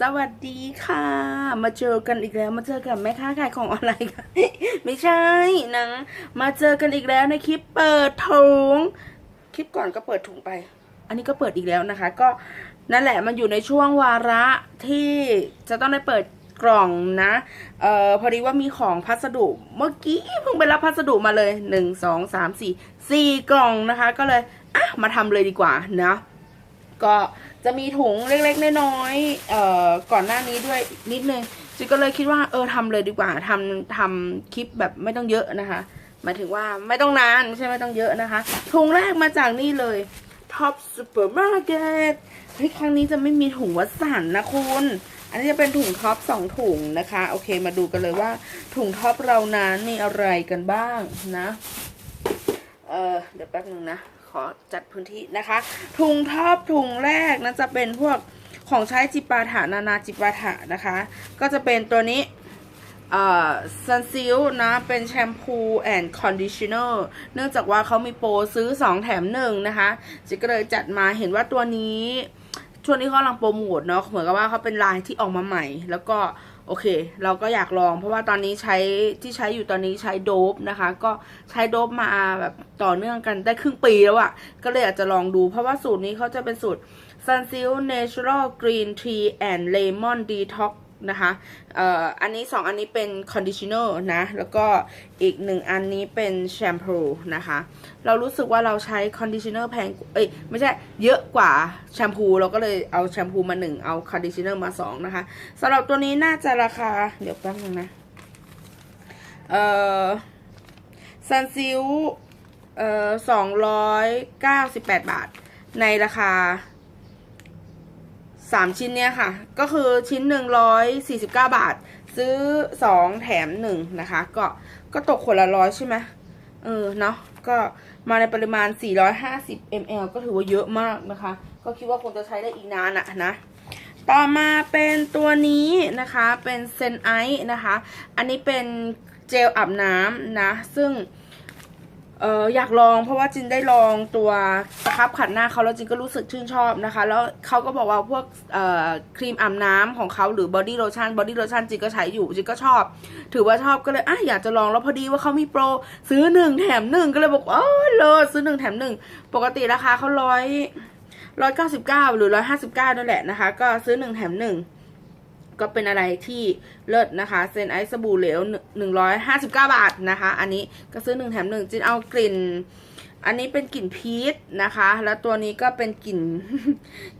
สวัสดีค่ะ มาเจอกันอีกแล้ว มาเจอกับแม่ค้าขายของออนไลน์ค่ะ ไม่ใช่นะมาเจอกันอีกแล้วในคลิปเปิดถุงคลิปก่อนก็เปิดถุงไป อันนี้ก็เปิดอีกแล้วนะคะ ก็นั่นแหละมันอยู่ในช่วงวาระที่จะต้องได้เปิดกล่องนะเอ่อพอดีว่ามีของพัสดุเมื่อกี้เพิ่งไปรับพัสดุมาเลยหนึ่งสองสามสี่สี่กล่องนะคะ ก็เลยอะมาทำเลยดีกว่านะก็ จะมีถุงเล็กๆน้อยๆเอ่อก่อนหน้านี้ด้วยนิดนึงจิก็เลยคิดว่าเออทำเลยดีกว่าทำทำคลิปแบบไม่ต้องเยอะนะคะหมายถึงว่าไม่ต้องนานไม่ใช่ไม่ต้องเยอะนะคะถุงแรกมาจากนี่เลย Top Supermarket เฮ้ยครั้งนี้จะไม่มีถุงวัดสันนะคุณ อันนี้จะเป็นถุงท็อปสองถุงนะคะ โอเคมาดูกันเลยว่าถุงท็อปเรานั้นมีอะไรกันบ้างนะ เออเดี๋ยวแป๊บนึงนะ ขอจัดพื้นที่นะคะ ถุงทอปถุงแรกนะจะเป็นพวกของใช้จิปาถะนานาจิปาถะนะคะ ก็จะเป็นตัวนี้เอ่อซันซิลนะ เป็นแชมพูแอนด์คอนดิชเนอร์เนื่องจากว่าเขามีโปรซื้อ 2 แถมหนึ่งนะคะจิก็เลยจัดมาเห็นว่าตัวนี้ ช่วงนี้เขากำลังโปรโมทเนาะเหมือนกับว่าเขาเป็นลายที่ออกมาใหม่ แล้วก็ โอเค เราก็อยากลอง เพราะว่าตอนนี้ใช้ที่ใช้อยู่ตอนนี้ใช้โดบนะคะ ก็ใช้โดบมาแบบต่อเนื่องกันได้ครึ่งปีแล้วอะก็เลยอยากจะลองดู เพราะว่าสูตรนี้เขาจะเป็นสูตร Sunsilk Natural Green Tea and Lemon Detox นะคะเอ่ออันนี้สองอันนี้เป็นคอนดิชเนอร์นะ แล้วก็อีกหนึ่งอันนี้เป็นแชมพูนะคะ เรารู้สึกว่าเราใช้คอนดิชเนอร์แพง เอ้ย ไม่ใช่ เยอะกว่าแชมพูเราก็เลยเอาแชมพูมาหนึ่งเอาคอนดิชเนอร์มาสองนะคะสำหรับตัวนี้น่าจะราคา เดี๋ยวแป๊บนึงนะ เอ่อซันซิลเอ่อสองร้อยเก้าสิบแปดบาท ในราคา สามชิ้นเนี้ยค่ะ ก็คือชิ้นหนึ่งร้อยสี่สิบเก้าบาท ซื้อสองแถมหนึ่งนะคะ ก็ก็ตกคนละร้อยใช่ไหมเออเนาะก็มาในปริมาณ 450 ml ก็ถือว่าเยอะมากนะคะ ก็คิดว่าคงจะใช้ได้อีกนานอะนะ ต่อมาเป็นตัวนี้นะคะ เป็นเซนไอนะคะ อันนี้เป็นเจลอาบน้ำนะ ซึ่ง เอออยากลองเพราะว่าจินได้ลองตัวสครับขัดหน้าเขาแล้วจินก็รู้สึกชื่นชอบนะคะ แล้วเขาก็บอกว่าพวกเอ่อครีมอาบน้ำของเขาหรือบอดี้โลชั่นบอดี้โลชั่นจินก็ใช้อยู่จินก็ชอบ ถือว่าชอบก็เลยอะอยากจะลองแล้วพอดีว่าเขามีโปร ซื้อหนึ่งแถมหนึ่งก็เลยบอกว่าโอ้เลยซื้อหนึ่งแถมหนึ่งปกติราคาเขาร้อยร้อยเก้าสิบเก้าหรือร้อยห้าสิบเก้านั่นแหละนะคะ ก็ซื้อหนึ่งแถมหนึ่ง ก็เป็นอะไรที่เลิศนะคะเซนไอซ์สบู่เหลวหนึ่งร้อยห้าสิบเก้าบาทนะคะ อันนี้ก็ซื้อหนึ่งแถมหนึ่งจินเอากลิ่น อันนี้เป็นกลิ่นพีชนะคะ แล้วตัวนี้ก็เป็นกลิ่น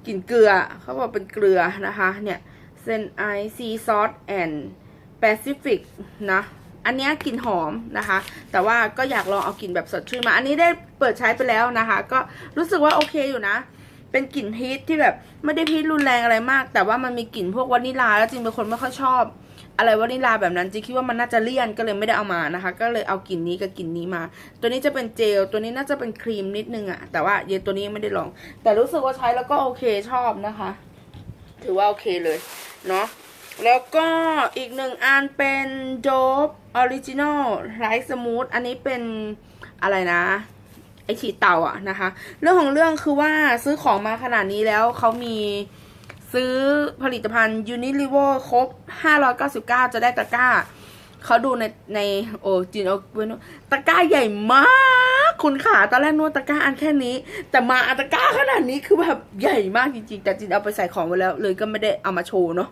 กลิ่นเกลือเขาบอกเป็นเกลือนะคะเนี่ยเซนไอซีซอสแอนแปซิฟิกนะอันนี้กลิ่นหอมนะคะ แต่ว่าก็อยากลองเอากลิ่นแบบสดชื่นมา อันนี้ได้เปิดใช้ไปแล้วนะคะ ก็รู้สึกว่าโอเคอยู่นะ เป็นกลิ่นพีชที่แบบไม่ได้พีชรุนแรงอะไรมาก แต่ว่ามันมีกลิ่นพวกวานิลา แล้วจริงเป็นคนไม่ค่อยชอบ อะไรวานิลาแบบนั้นจริงคิดว่ามันน่าจะเลี่ยนก็เลยไม่ได้เอามานะคะ ก็เลยเอากลิ่นนี้กับกลิ่นนี้มา ตัวนี้จะเป็นเจลตัวนี้น่าจะเป็นครีมนิดนึงอะแต่ว่าเย็นตัวนี้ยังไม่ได้ลอง แต่รู้สึกว่าใช้แล้วก็โอเคชอบนะคะ ถือว่าโอเคเลยเนาะแล้วก็อีกหนึ่งอันเป็นโดบออริจินอลไรซ์สมูทอันนี้เป็นอะไรนะ ไอฉีดเต่าอะนะคะ เรื่องของเรื่องคือว่าซื้อของมาขนาดนี้แล้วเขามีซื้อผลิตภัณฑ์ Unilever ครบ 599 จะได้ตะกร้า เขาดูในในโอ้จินโอเวนตะกร้าใหญ่มากคุณขาตอนแรกนวดตะกร้าอันแค่นี้ แต่มาอันตะกร้าขนาดนี้คือแบบใหญ่มากจริงๆ แต่จินเอาไปใส่ของไว้แล้ว เลยก็ไม่ได้เอามาโชว์เนาะ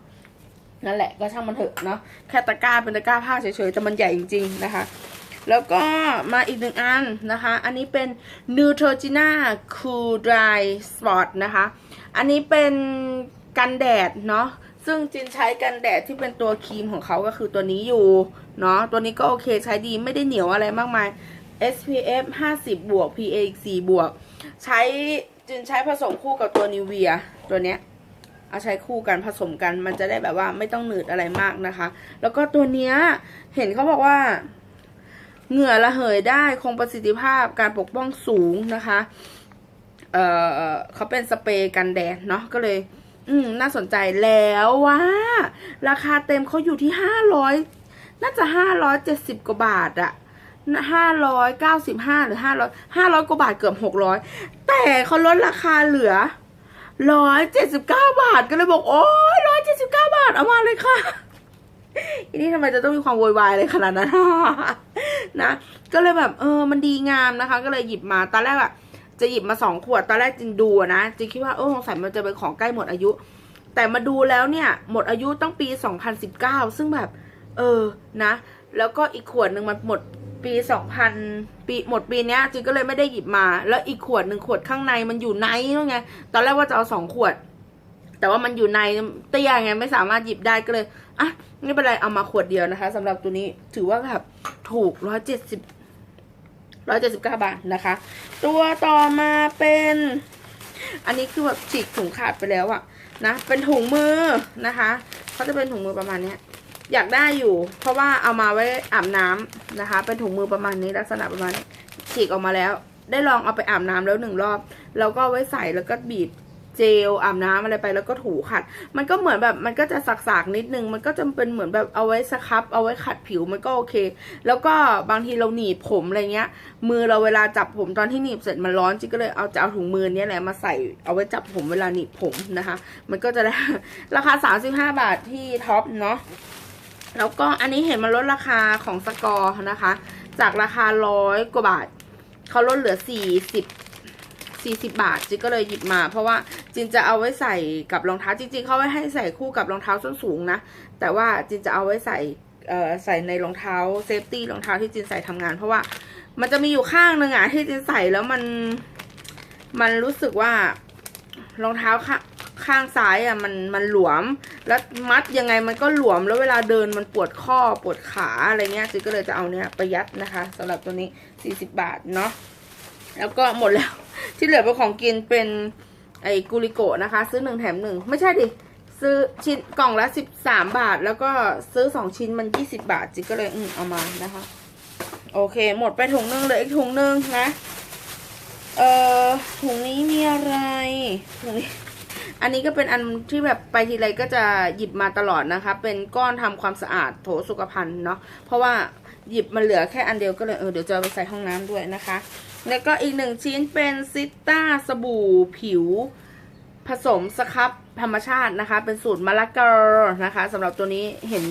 นั่นแหละก็ช่างมันเถอะเนาะแค่ตะกร้าเป็นตะกร้าผ้าเฉยๆแต่มันใหญ่จริงๆนะคะ แล้วก็มาอีกหนึ่งอันนะคะ อันนี้เป็น Neutrogena Cool Dry Spot นะคะ อันนี้เป็นกันแดดเนาะ ซึ่งจินใช้กันแดดที่เป็นตัวครีมของเขาก็คือตัวนี้อยู่เนาะ ตัวนี้ก็โอเคใช้ดีไม่ได้เหนียวอะไรมากมาย SPF 50 บวก PA อีก4บวก ใช้จินใช้ผสมคู่กับตัวนิเวียตัวเนี้ยเอาใช้คู่กันผสมกันมันจะได้แบบว่าไม่ต้องหนืดอะไรมากนะคะ แล้วก็ตัวเนี้ยเห็นเขาบอกว่า เหงื่อระเหยได้คงประสิทธิภาพการปกป้องสูงนะคะ เออเขาเป็นสเปรย์กันแดดเนาะก็เลย อืม น่าสนใจแล้วว่าราคาเต็มเขาอยู่ที่ห้าร้อยน่าจะห้าร้อยเจ็ดสิบกว่าบาทอะห้าร้อยเก้าสิบห้าหรือห้าร้อยห้าร้อยกว่าบาทเกือบหกร้อยแต่เขาลดราคาเหลือร้อยเจ็ดสิบเก้าบาทก็เลยบอก โอ้ยร้อยเจ็ดสิบเก้าบาท เอามาเลยค่ะ อันนี้ทำไมจะต้องมีความโวยวายเลยขนาดนั้นนะ ก็เลยแบบเออ มันดีงามนะคะ ก็เลยหยิบมา ตอนแรกอะจะหยิบมาสองขวด ตอนแรกจินดูนะจินคิดว่าเออสงสัยมันจะเป็นของใกล้หมดอายุ แต่มาดูแล้วเนี่ย หมดอายุตั้งปี 2019 ซึ่งแบบ เออ นะ แล้วก็อีกขวดหนึ่งมันหมดปี 2000 ปีหมดปีเนี้ยจินก็เลยไม่ได้หยิบมา แล้วอีกขวดหนึ่งขวดข้างในมันอยู่ในนู่นไง ตอนแรกว่าจะเอาสองขวด แต่ว่ามันอยู่ในเตี้ยไงไม่สามารถหยิบได้ก็เลย อะไม่เป็นไรเอามาขวดเดียวนะคะสำหรับตัวนี้ถือว่าแบบถูกร้อยเจ็ดสิบร้อยเจ็ดสิบเก้าบาทนะคะ ตัวต่อมาเป็น อันนี้คือแบบฉีกถุงขาดไปแล้วอะนะเป็นถุงมือนะคะเขาจะเป็นถุงมือประมาณเนี้ยอยากได้อยู่ เพราะว่าเอามาไว้อาบน้ำนะคะ เป็นถุงมือประมาณนี้ลักษณะประมาณนี้ฉีกออกมาแล้ว ได้ลองเอาไปอาบน้ำแล้วหนึ่งรอบ แล้วก็ไว้ใส่แล้วก็บีบ เจลอาบน้ำอะไรไปแล้วก็ถูขัด มันก็เหมือนแบบมันก็จะสักๆนิดนึง มันก็จะเป็นเหมือนแบบเอาไว้สครับ เอาไว้ขัดผิวมันก็โอเค แล้วก็บางทีเราหนีบผมอะไรเงี้ย มือเราเวลาจับผมตอนที่หนีบเสร็จมันร้อนจิก็เลยเอาจะเอาถุงมือเนี้ยแหละมาใส่เอาไว้จับผมเวลาหนีบผมนะคะ มันก็จะได้ราคา 35 บาทที่ท็อปเนาะแล้วก็อันนี้เห็นมันลดราคาของสกอร์นะคะ จากราคาร้อยกว่าบาทเขาลดเหลือสี่ สิบาทจินก็เลยหยิบมา เพราะว่าจินจะเอาไว้ใส่กับรองเท้าจริงๆเขาไว้ให้ใส่คู่กับรองเท้าส้นสูงนะแต่ว่าจินจะเอาไว้ใส่เอ่อใส่ในรองเท้าเซฟตี้รองเท้าที่จินใส่ทำงาน เพราะว่ามันจะมีอยู่ข้างหนึ่งอะที่จินใส่แล้วมันมันรู้สึกว่ารองเท้าข้างข้างซ้ายอะมันมันหลวม แล้วมัดยังไงมันก็หลวมแล้วเวลาเดินมันปวดข้อปวดขาอะไรเงี้ยจินก็เลยจะเอาเนี้ยประหยัดนะคะสำหรับตัวนี้สี่สิบาทเนาะ แล้วก็หมดแล้ว ที่เหลือเป็นของกินเป็นไอ้กุลิโกะนะคะ ซื้อหนึ่งแถมหนึ่งไม่ใช่ดิซื้อชิ้นกล่องละสิบสามบาท แล้วก็ซื้อสองชิ้นมันยี่สิบาทจิก็เลยอืมเอามานะคะ โอเค หมดไปถุงนึงเหลยอีกถุงนึงนะเอ่อถุงนี้มีอะไรถุงนี้อันนี้ก็เป็นอันที่แบบไปทีไรก็จะหยิบมาตลอดนะคะ เป็นก้อนทำความสะอาดโถสุขภัณฑ์เนาะเพราะว่าหยิบมาเหลือแค่อันเดียวก็เลยเออเดี๋ยวจะไปใส่ห้องน้ำด้วยนะคะ แล้วก็อีกหนึ่งชิ้นเป็นซิต้าสบู่ผิว ผสมสครับธรรมชาตินะคะ เป็นสูตรมะละกอนะคะสำหรับตัวนี้เห็น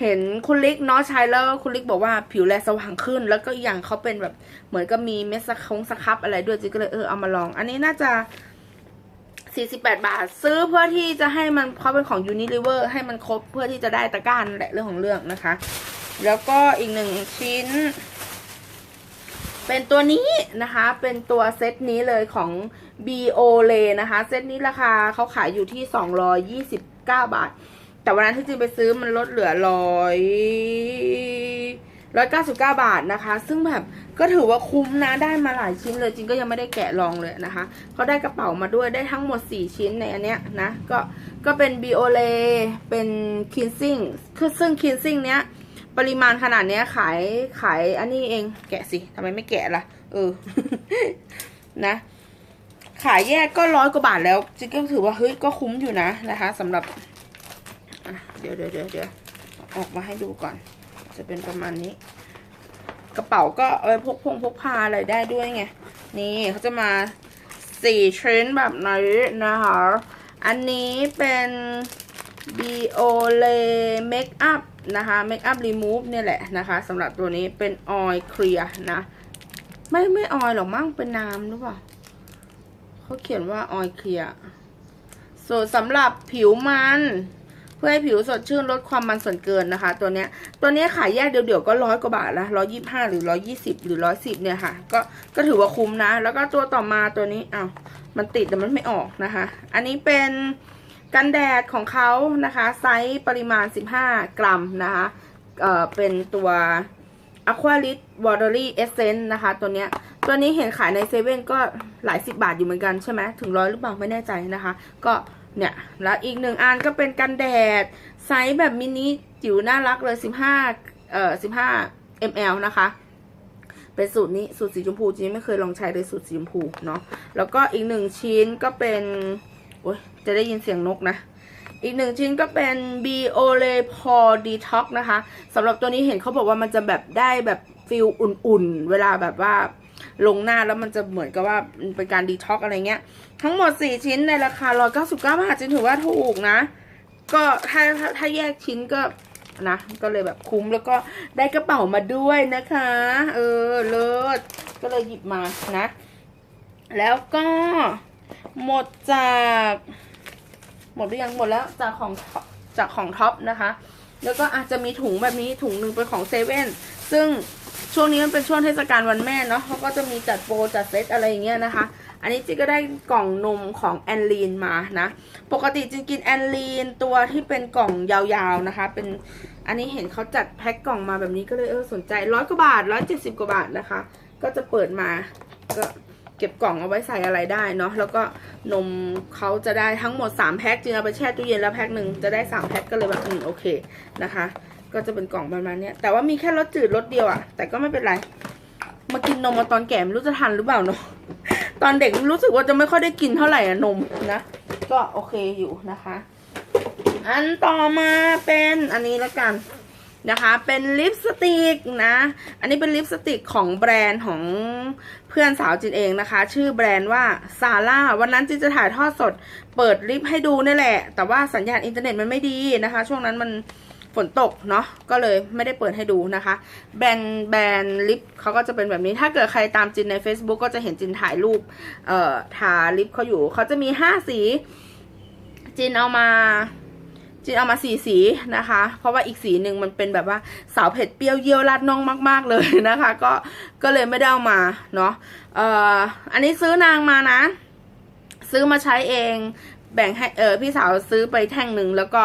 เห็นคุณลิกเนาะใช้แล้วคุณลิกบอกว่าผิวแลสว่างขึ้น แล้วก็อย่างเขาเป็นแบบเหมือนกับมีเม็ดสคงสครับอะไรด้วยจิก็เลยเออเอามาลอง อันนี้น่าจะ 48 บาท ซื้อเพื่อที่จะให้มันเขาเป็นของ Unilever ให้มันครบเพื่อที่จะได้ตะกร้านแหละเรื่องของเรื่องนะคะ แล้วก็อีกหนึ่งชิ้น เป็นตัวนี้นะคะ เป็นตัวเซตนี้เลยของ b o l e นะคะ เซตนี้ราคาเขาขายอยู่ที่ 229 บาท แต่วันนั้นที่จริงไปซื้อมันลดเหลือร้อยร้อยเก้าสิบเก้าบาทนะคะ ซึ่งแบบก็ถือว่าคุ้มนะ ได้มาหลายชิ้นเลยจริงก็ยังไม่ได้แกะลองเลยนะคะ เขาได้กระเป๋ามาด้วยได้ทั้งหมด4ชิ้นในอันเนี้ยนะ ก็ก็เป็น b o l e เป็น cleansing คือซึ่ง cleansing เนี้ย ปริมาณขนาดเนี้ยขายขายอันนี้เอง แกะสิทำไมไม่แกะล่ะ เออ นะ ขายแยกก็ร้อยกว่าบาทแล้วจริงก็ถือว่าเฮ้ยก็คุ้มอยู่นะนะคะสำหรับเดี๋ยวเดี๋ยวเดี๋ยวเดี๋ยวออกมาให้ดูก่อน จะเป็นประมาณนี้ กระเป๋าก็เอาไว้พกพงพกพาอะไรได้ด้วยไง นี่เขาจะมาสี่ชิ้นแบบนี้นะคะ อันนี้เป็น b o l e Makeup นะคะ Makeup Remove เนี่ยแหละนะคะสำหรับตัวนี้เป็นออยเคลียนะ ไม่ไม่ออยหรอกมั้งเป็นน้ำหรือเปล่าเขาเขียนว่าออยเคลียส่วนสำหรับผิวมันเพื่อให้ผิวสดชื่นลดความมันส่วนเกินนะคะ ตัวเนี้ยตัวเนี้ยขายแยกเดี่ยวๆก็ร้อยกว่าบาทละร้อยยี่ห้าหรือร้อยี่สิบหรือร้อยสิบเนี่ยค่ะ ก็ก็ถือว่าคุ้มนะ แล้วก็ตัวต่อมาตัวนี้อ้าวมันติดแต่มันไม่ออกนะคะ อันนี้เป็น กันแดดของเขานะคะ ไซส์ปริมาณ 15 กรัมนะคะเอ่อเป็นตัว Aqualit Watery Essence นะคะ ตัวเนี้ยตัวนี้เห็นขายในเซเว่นก็หลายสิบบาทอยู่เหมือนกันใช่ไหมถึงร้อยหรือเปล่าไม่แน่ใจนะคะ ก็เนี่ย แล้วอีกหนึ่งอันก็เป็นกันแดด ไซส์แบบมินิจิ๋วน่ารักเลย 15 เอ่อ 15 ml นะคะ เป็นสูตรนี้สูตรสีชมพูจริงไม่เคยลองใช้เลยสูตรสีชมพูเนาะแล้วก็อีกหนึ่งชิ้นก็เป็น โอ้ยจะได้ยินเสียงนกนะ อีกหนึ่งชิ้นก็เป็น b o l e p o Detox นะคะสำหรับตัวนี้เห็นเขาบอกว่ามันจะแบบได้แบบฟิลอุ่นๆ เวลาแบบว่าลงหน้าแล้วมันจะเหมือนกับว่าเป็นการดีท็อกอะไรเงี้ย ทั้งหมด 4 ชิ้นในราคา 199 บาทจนถือว่าถูกนะ ก็ถ้าถ้าถ้าแยกชิ้นก็นะ ก็เลยแบบคุ้มแล้วก็ได้กระเป๋ามาด้วยนะคะ เออ เลิศ ก็เลยหยิบมานะ แล้วก็ หมดจาก หมดหรือยังหมดแล้วจากของจากของท็อปนะคะ แล้วก็อาจจะมีถุงแบบนี้ถุงหนึ่งเป็นของเซเว่นซึ่งช่วงนี้มันเป็นช่วงเทศกาลวันแม่เนาะเขาก็จะมีจัดโปรจัดเซตอะไรอย่างเงี้ยนะคะ อันนี้จีก็ได้กล่องนมของแอนลีนมานะ ปกติจีกินแอนลีนตัวที่เป็นกล่องยาวๆนะคะ เป็นอันนี้เห็นเขาจัดแพ็คกล่องมาแบบนี้ก็เลยเออสนใจร้อยกว่าบาทร้อยเจ็ดสิบกว่าบาทนะคะ ก็จะเปิดมาก็ เก็บกล่องเอาไว้ใส่อะไรได้เนาะแล้วก็นมเขาจะได้ทั้งหมด 3 แพ็คจึงเอาไปแช่ตู้เย็นแล้วแพ็คหนึ่งจะได้ 3 แพ็คก็เลยแบบอืมโอเคนะคะ ก็จะเป็นกล่องประมาณนี้แต่ว่ามีแค่รสจืดรสเดียวอะแต่ก็ไม่เป็นไร มากินนมมาตอนแก่ไม่รู้จะทันหรือเปล่าเนาะตอนเด็กรู้สึกว่าจะไม่ค่อยได้กินเท่าไหร่อะนมนะก็โอเคอยู่นะคะ อันต่อมาเป็นอันนี้ละกัน นะคะ เป็นลิปสติกนะ อันนี้เป็นลิปสติกของแบรนด์ของเพื่อนสาวจินเองนะคะ ชื่อแบรนด์ว่าซาร่าวันนั้นจินจะถ่ายทอดสด เปิดลิปให้ดูนี่แหละ แต่ว่าสัญญาณอินเทอร์เน็ตมันไม่ดีนะคะ ช่วงนั้นมันฝนตกเนาะก็เลยไม่ได้เปิดให้ดูนะคะ แบรนด์แบรนด์ลิปเขาก็จะเป็นแบบนี้ถ้าเกิดใครตามจินใน Facebook ก็จะเห็นจินถ่ายรูปเอ่อทาลิปเขาอยู่เขาจะมีห้าสี จินเอามา จินเอามาสีสีนะคะ เพราะว่าอีกสีหนึ่งมันเป็นแบบว่าสาวเผ็ดเปรี้ยวเยี่ยวราดน่องมาก ๆเลยนะคะ ก็ก็เลยไม่ได้เอามาเนาะเอ่ออันนี้ซื้อนางมานะ ซื้อมาใช้เองแบ่งให้เออพี่สาวซื้อไปแท่งหนึ่งแล้วก็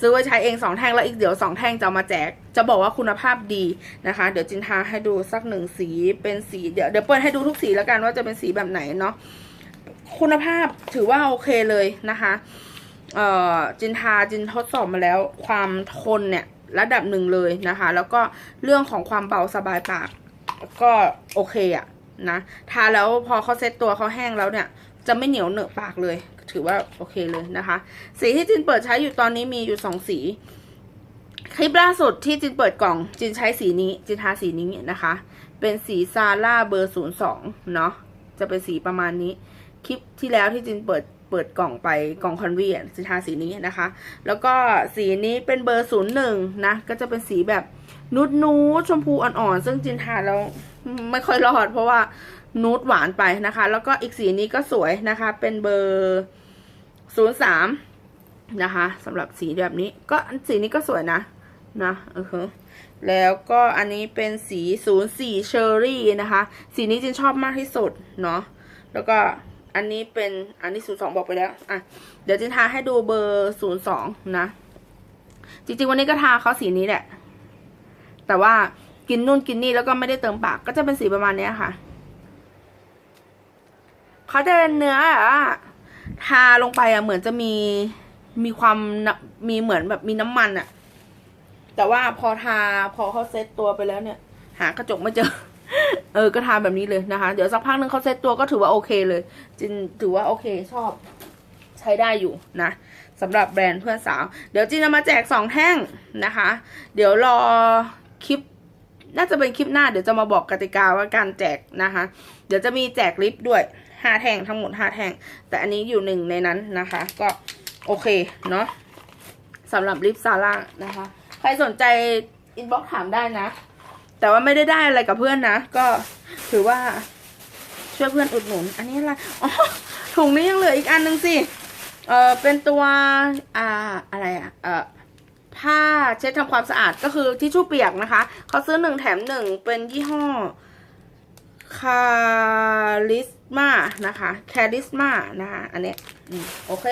ซื้อไว้ใช้เองสองแท่งแล้วอีกเดี๋ยวสองแท่งจะมาแจก จะบอกว่าคุณภาพดีนะคะ เดี๋ยวจินทาให้ดูสักหนึ่งสีเป็นสีเดี๋ยวเดี๋ยวเปิดให้ดูทุกสีแล้วกันว่าจะเป็นสีแบบไหนเนาะคุณภาพถือว่าโอเคเลยนะคะ เอ่อจินทาจินทดสอบมาแล้วความทนเนี่ยระดับหนึ่งเลยนะคะ แล้วก็เรื่องของความเบาสบายปาก ก็โอเคอะนะทาแล้วพอเขาเซ็ตตัวเขาแห้งแล้วเนี่ย จะไม่เหนียวเหนอะปากเลย ถือว่าโอเคเลยนะคะ สีที่จินเปิดใช้อยู่ตอนนี้มีอยู่สองสีคลิปล่าสุดที่จินเปิดกล่อง จินใช้สีนี้ จินทาสีนี้นะคะ เป็นสีซาร่าเบอร์ศูนย์สองเนาะจะเป็นสีประมาณนี้ คลิปที่แล้วที่จินเปิด เปิดกล่องไปกล่องคอนเวียนสินค้าสีนี้นะคะ แล้วก็สีนี้เป็นเบอร์ศูนย์หนึ่งนะ ก็จะเป็นสีแบบนูดนูดชมพูอ่อนๆ ซึ่งจินทาแล้วไม่ค่อยรอด เพราะว่านูดหวานไปนะคะ แล้วก็อีกสีนี้ก็สวยนะคะ เป็นเบอร์ศูนย์สามนะคะสำหรับสีแบบนี้ ก็สีนี้ก็สวยนะนะเออแล้วก็อันนี้เป็นสีศูนย์สี่เชอร์รี่นะคะ สีนี้จินชอบมากที่สุดเนาะแล้วก็ อันนี้เป็นอันนี้ศูนย์สองบอกไปแล้ว อะ เดี๋ยวจินทาให้ดูเบอร์ศูนย์สองนะ จริงๆ วันนี้ก็ทาเขาสีนี้แหละ แต่ว่ากินนู่นกินนี่แล้วก็ไม่ได้เติมปาก ก็จะเป็นสีประมาณเนี้ยค่ะ เขาจะเป็นเนื้ออะทาลงไปอะ เหมือนจะมีมีความมีเหมือนแบบมีน้ำมันอะ แต่ว่าพอทาพอเขาเซ็ตตัวไปแล้วเนี่ย หากระจกไม่เจอ เออก็ทาแบบนี้เลยนะคะ เดี๋ยวสักพักหนึ่งเขาเซ็ตตัวก็ถือว่าโอเคเลย จินถือว่าโอเคชอบ ใช้ได้อยู่นะสำหรับแบรนด์เพื่อนสาว เดี๋ยวจินจะมาแจกสองแท่งนะคะ เดี๋ยวรอคลิปน่าจะเป็นคลิปหน้าเดี๋ยวจะมาบอกกติกาว่าการแจกนะคะ เดี๋ยวจะมีแจกลิปด้วยห้าแท่งทั้งหมดห้าแท่ง แต่อันนี้อยู่หนึ่งในนั้นนะคะ ก็โอเคเนาะสำหรับลิปซาร่านะคะ ใครสนใจอินบ็อกถามได้นะ แต่ว่าไม่ได้ได้อะไรกับเพื่อนนะ ก็ถือว่าช่วยเพื่อนอุดหนุน อันนี้อะไร อ๋อ ถุงนี้ยังเหลืออีกอันนึงสิ เออเป็นตัว อ่า อะไรอะเออผ้าเช็ดทำความสะอาดก็คือทิชชู่เปียกนะคะ เขาซื้อหนึ่งแถมหนึ่งเป็นยี่ห้อคาริสมานะคะ แคริสมานะคะ อันนี้อืมโอเค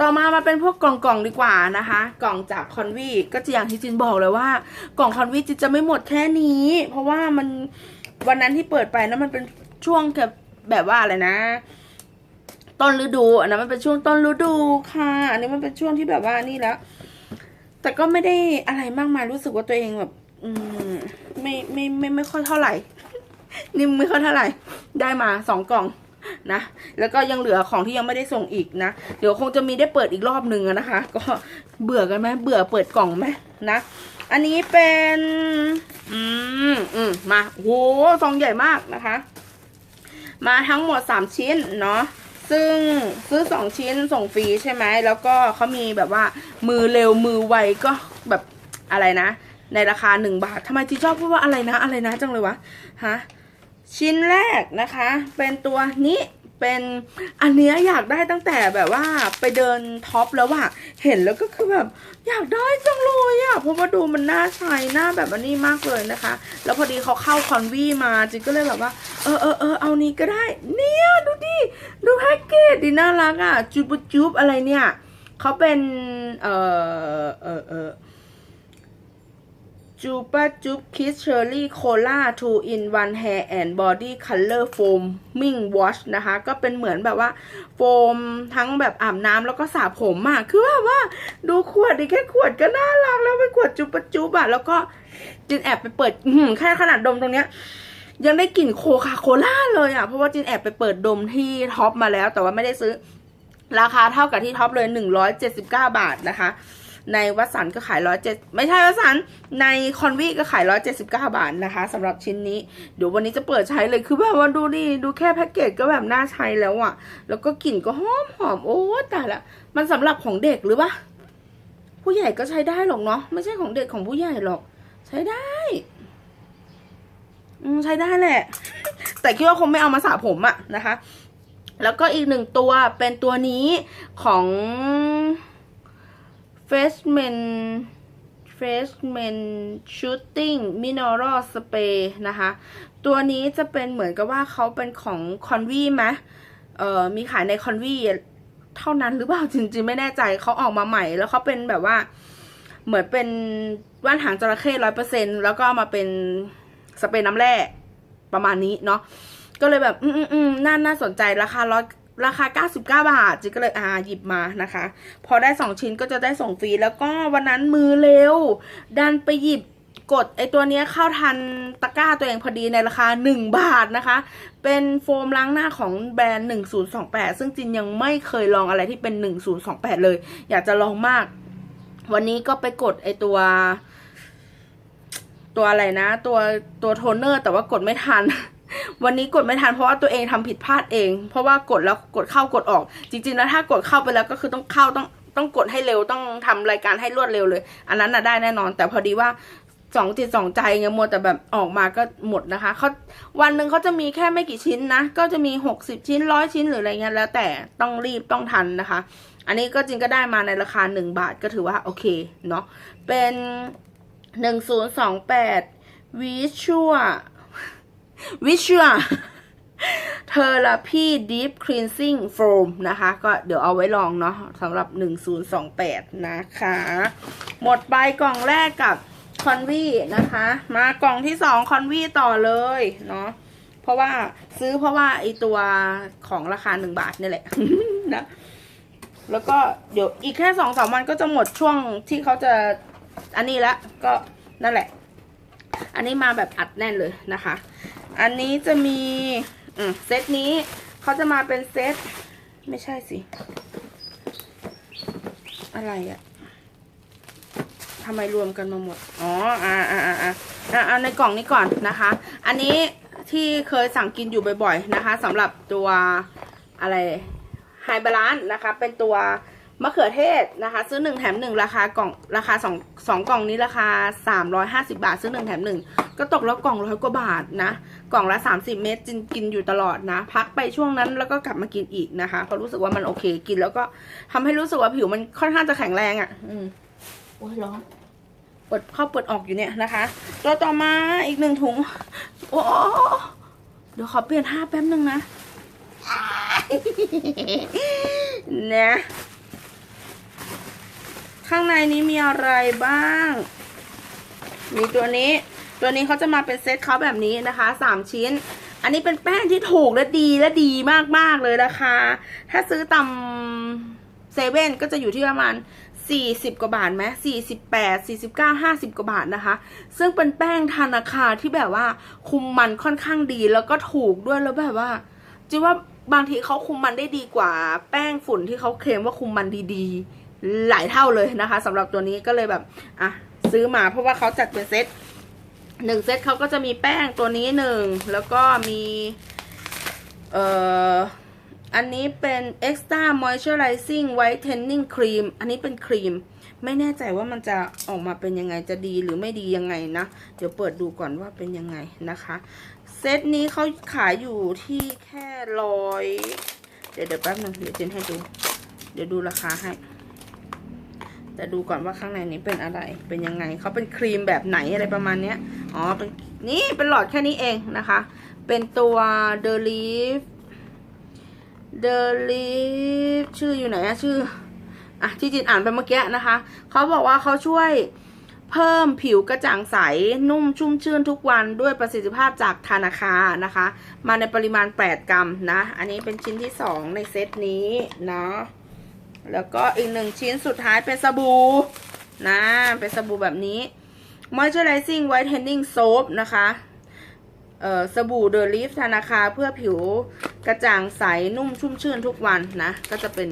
ต่อมามาเป็นพวกกล่องๆดีกว่านะคะ กล่องจากคอนวีก็จะอย่างที่จินบอกเลยว่ากล่องคอนวีจินจะไม่หมดแค่นี้ เพราะว่ามันวันนั้นที่เปิดไปนะมันเป็นช่วงแบบแบบว่าอะไรนะต้นฤดูอันนั้นมันเป็นช่วงต้นฤดูค่ะ อันนี้มันเป็นช่วงที่แบบว่านี่แล้ว แต่ก็ไม่ได้อะไรมากมายรู้สึกว่าตัวเองแบบ อืมไม่ไม่ไม่ไม่ค่อยเท่าไหร่ นี่ไม่ค่อยเท่าไหร่ ได้มาสองกล่อง นะ แล้วก็ยังเหลือของที่ยังไม่ได้ส่งอีกนะ เดี๋ยวคงจะมีได้เปิดอีกรอบหนึ่งนะคะ ก็เบื่อกันไหมเบื่อเปิดกล่องไหมนะ อันนี้เป็น อืมอืมมาโหซองใหญ่มากนะคะ มาทั้งหมดสามชิ้นเนาะซึ่งซื้อสองชิ้นส่งฟรีใช่ไหม แล้วก็เขามีแบบว่ามือเร็วมือไวก็แบบอะไรนะ ในราคาหนึ่งบาททำไมจีชอบพูดว่าอะไรนะ อะไรนะจังเลยวะฮะ ชิ้นแรกนะคะ เป็นตัวนี้เป็นอันเนี้ยอยากได้ตั้งแต่แบบว่าไปเดินท็อปแล้วอะเห็นแล้วก็คือแบบอยากได้จังเลยอะเพราะว่าดูมันน่าใช้หน้าแบบอันนี้มากเลยนะคะ แล้วพอดีเขาเข้าคอนวีมาจิก็เลยแบบว่า เออเออเออเอานี้ก็ได้ เนี่ยดูดิดูแพ็กเกจดีน่ารักอะจูบจูบอะไรเนี่ยเขาเป็นเออเออเออ จูปาจูบคิสเชอร์รี่โคล่า2 in 1 hair and body color foaming wash นะคะ ก็เป็นเหมือนแบบว่า โฟมทั้งแบบอาบน้ำแล้วก็สระผมอะคือแบบว่าดูขวดดิแค่ขวดก็น่ารักแล้วเป็นขวดจูปาจูบอะแล้วก็จินแอบไปเปิดหือแค่ขนาดดมตรงเนี้ยยังได้กลิ่นโคคาโคล่าเลยอะเพราะว่าจินแอบไปเปิดดมที่ท็อปมาแล้ว แต่ว่าไม่ได้ซื้อ ราคาเท่ากับที่ท็อปเลย 179 บาทนะคะ ในวัสันก็ขายร้อยเจ็ดไม่ใช่วัสันในคอนวีก็ขายร้อยเจ็ดสิบเก้าบาทนะคะสำหรับชิ้นนี้ เดี๋ยววันนี้จะเปิดใช้เลยคือแบบว่าดูดิดูแค่แพ็กเกจก็แบบน่าใช้แล้วอะแล้วก็กลิ่นก็หอมหอมโอ้แต่ละ มันสำหรับของเด็กหรือปะผู้ใหญ่ก็ใช้ได้หรอกเนาะไม่ใช่ของเด็กของผู้ใหญ่หรอก ใช้ได้ใช้ได้แหละ แต่คิดว่าคงไม่เอามาสระผมอะนะคะ แล้วก็อีกหนึ่งตัวเป็นตัวนี้ของ Freshman Freshman Shooting Mineral Spray นะคะ ตัวนี้จะเป็นเหมือนกับว่าเขาเป็นของคอนวีไหมเอ่อมีขายในคอนวีเท่านั้นหรือเปล่าจริงๆ ไม่แน่ใจเขาออกมาใหม่ แล้วเขาเป็นแบบว่าเหมือนเป็นว่านหางจระเข้ร้อยเปอร์เซ็นแล้วก็มาเป็นสเปรย์น้ำแร่ประมาณนี้เนาะก็เลยแบบ อืมอืมน่าน่าสนใจราคาร้อย ราคา 99 บาทจิก็เลยอ่าหยิบมานะคะ พอได้ 2 ชิ้นก็จะได้ส่งฟรีแล้วก็วันนั้นมือเร็ว ดันไปหยิบกดไอตัวเนี้ยเข้าทันตะกร้าตัวเองพอดีในราคา 1 บาทนะคะ เป็นโฟมล้างหน้าของแบรนด์ 1028 ซึ่งจินยังไม่เคยลองอะไรที่เป็น 1028 เลย อยากจะลองมาก วันนี้ก็ไปกดไอตัว ตัวอะไรนะ ตัวตัวโทนเนอร์แต่ว่ากดไม่ทัน วันนี้กดไม่ทันเพราะว่าตัวเองทำผิดพลาดเอง เพราะว่ากดแล้วกดเข้ากดออก จริงๆแล้วถ้ากดเข้าไปแล้วก็คือต้องเข้าต้องต้องกดให้เร็วต้องทำรายการให้รวดเร็วเลย อันนั้นน่ะได้แน่นอน แต่พอดีว่าสองจิตสองใจไงมัวแต่แบบออกมาก็หมดนะคะเขาวันหนึ่งเขาจะมีแค่ไม่กี่ชิ้นนะ ก็จะมีหกสิบชิ้นร้อยชิ้นหรืออะไรเงี้ยแล้วแต่ต้องรีบต้องทันนะคะ อันนี้ก็จริงก็ได้มาในราคาหนึ่งบาทก็ถือว่าโอเคเนาะเป็นหนึ่งศูนย์สองแปดวิชัว วิชัวเทอร์พีดีฟคลีนซิ่งโฟมนะคะ ก็เดี๋ยวเอาไว้ลองเนาะสำหรับ 1028 นะคะ หมดไปกล่องแรกกับคอนวีนะคะ มากล่องที่2คอนวีต่อเลยเนาะเพราะว่าซื้อเพราะว่าไอตัวของราคา1บาทนี่แหละนะแล้วก็เดี๋ยวอีกแค่สองสามวันก็จะหมดช่วงที่เขาจะอันนี้ละก็นั่นแหละ อันนี้มาแบบอัดแน่นเลยนะคะ อันนี้จะมีเซตนี้เขาจะมาเป็นเซต ไม่ใช่สิ อะไรอะทำไมรวมกันมาหมด อ๋อ อ่าอ่าอ่าอ่าอ่าเอาในกล่องนี้ก่อนนะคะ อันนี้ที่เคยสั่งกินอยู่บ่อยๆนะคะสำหรับตัวอะไรไฮบาลานนะคะ เป็นตัวมะเขือเทศนะคะ ซื้อหนึ่งแถมหนึ่งราคากล่องราคาสองสองกล่องนี้ราคาสามร้อยห้าสิบาท ซื้อหนึ่งแถมหนึ่ง ก็ตกแล้วกล่องร้อยกว่าบาทนะ กล่องละสามสิบเม็ดจินกินอยู่ตลอดนะ พักไปช่วงนั้นแล้วก็กลับมากินอีกนะคะเพราะรู้สึกว่ามันโอเคกินแล้วก็ทำให้รู้สึกว่าผิวมันค่อนข้างจะแข็งแรงอะ่ะ อืมโอ้ยร้อนเปิดเข้าเปิดออกอยู่เนี่ยนะคะตัวต่อมาอีกหนึ่งถุง โอ้เดี๋ยวขอเปลี่ยนท่าแป๊บนึงนะนะข้างในนี้มีอะไรบ้าง มีตัวนี้ ตัวนี้เขาจะมาเป็นเซตเขาแบบนี้นะคะสามชิ้น อันนี้เป็นแป้งที่ถูกและดีและดีมากๆเลยราคา ถ้าซื้อตำเซเว่นก็จะอยู่ที่ประมาณ40 กว่าบาทไหม48 49 50 กว่าบาทนะคะ ซึ่งเป็นแป้งธนาคารที่แบบว่าคุมมันค่อนข้างดีแล้วก็ถูกด้วยแล้วแบบว่าจิว่าบางทีเขาคุมมันได้ดีกว่า แป้งฝุ่นที่เขาเคลมว่าคุมมันดีๆ หลายเท่าเลยนะคะสำหรับตัวนี้ก็เลยแบบอะซื้อมาเพราะว่าเขาจัดเป็นเซต หนึ่งเซตเขาก็จะมีแป้งตัวนี้หนึ่งแล้วก็มีเอ่ออันนี้เป็น extra moisturizing whitening cream อันนี้เป็นครีม ไม่แน่ใจว่ามันจะออกมาเป็นยังไงจะดีหรือไม่ดียังไงนะ เดี๋ยวเปิดดูก่อนว่าเป็นยังไงนะคะ เซตนี้เขาขายอยู่ที่แค่ร้อยเดี๋ยวเดี๋ยวแป๊บนึงเดี๋ยวเจนให้ดู เดี๋ยวดูราคาให้ แต่ดูก่อนว่าข้างในนี้เป็นอะไร เป็นยังไง เขาเป็นครีมแบบไหนอะไรประมาณเนี้ย อ๋อ เป็นนี่เป็นหลอดแค่นี้เองนะคะ เป็นตัว The Leaf The Leaf ชื่ออยู่ไหนอะชื่อ อะ ที่จินอ่านไปเมื่อกี้นะคะ เขาบอกว่าเขาช่วยเพิ่มผิวกระจ่างใส นุ่มชุ่มชื่นทุกวันด้วยประสิทธิภาพจากธนาคานะคะ มาในปริมาณ 8 กรัมนะ อันนี้เป็นชิ้นที่ 2 ในเซตนี้เนาะ แล้วก็อีกหนึ่งชิ้นสุดท้ายเป็นสบู่นะ เป็นสบู่แบบนี้ moisturizing whitening soap นะคะเอ่อสบู่เดอะลิฟธนาคาเพื่อผิวกระจ่างใสนุ่มชุ่มชื่นทุกวันนะ ก็จะเป็น